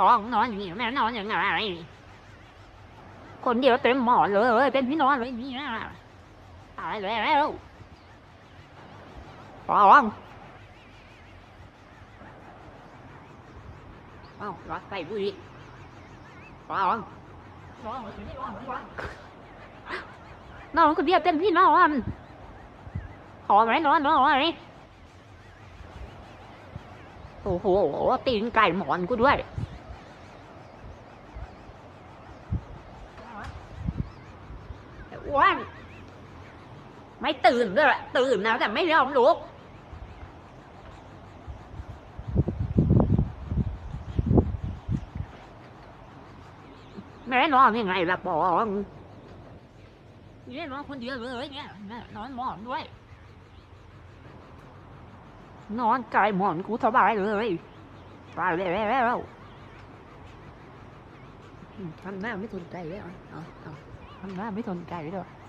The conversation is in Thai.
ตองนอนอย่างนี้แม่นอนอย่างไรคนเดียวเต็มหมอนเลยเป็นพี่นอนเลยนี่ยตายแล้วตองเอ้ารักใส่บุยตองนอนคนเดียวเต็มพี่นอนขอไหมนอนนอนไหมโอ้โหตีนไก่หมอนกูด้วย อ้วน ไม่ตื่นด้วยแหละตื่นนะแต่ไม่ยอมลุกแม่นอนยังไงล่ะปองนี่นอนคนเดียวเลยเนี่ยนอนหมอนด้วย นอนไกลหมอนกูสบายเลยตายแล้วทำหน้าไม่สนใจเลยเหรอ อาเอาทำหน้า